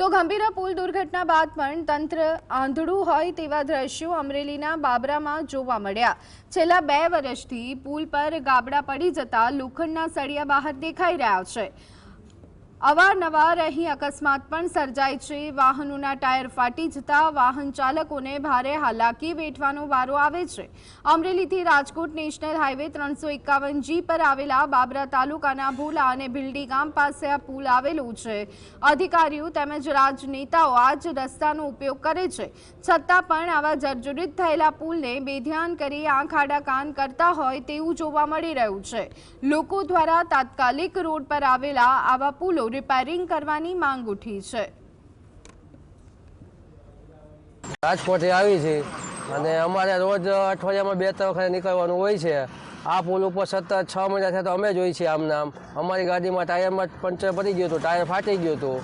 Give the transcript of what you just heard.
તો ગંભીરા પુલ દુર્ઘટના બાદ પણ તંત્ર આંધળું હોય તેવા દ્રશ્યો અમરેલીના બાબરામાં જોવા મળ્યા. છેલ્લા બે વર્ષથી પુલ પર ગાબડા પડી જતા લોખંડના સળિયા બહાર દેખાઈ રહ્યા છે. અવારનવાર અહીં અકસ્માત પણ સર્જાય છે. વાહનોના ટાયર ફાટી જતા વાહન ચાલકોને ભારે હાલાકી વેઠવાનો વારો આવે છે. અમરેલીથી રાજકોટ નેશનલ હાઈવે ત્રણસો એકાવન જી પર આવેલા બાબરા તાલુકાના ભૂલા અને ભીલડી ગામ પાસે આ પુલ આવેલું છે. અધિકારીઓ તેમજ રાજનેતાઓ આ જ રસ્તાનો ઉપયોગ કરે છે. છતાં પણ આવા જર્જરિત થયેલા પુલને બેધ્યાન કરી આંખ આડા કાન કરતા હોય તેવું જોવા મળી રહ્યું છે. લોકો દ્વારા તાત્કાલિક રોડ પર આવેલા આવા પુલો રિપેરિંગ કરવાની માંગ ઉઠી છે. રાજકોટથી આવી છે અને અમારે રોજ અઠવાડિયામાં બે ત્રણ વખત નીકળવાનું હોય છે. આ પુલ ઉપર સતત છ મહિના થયા તો અમે જોઈ છીએ આમ નામ અમારી ગાડીમાં ટાયરમાં પંચર પડી ગયું હતું, ટાયર ફાટી ગયું હતું.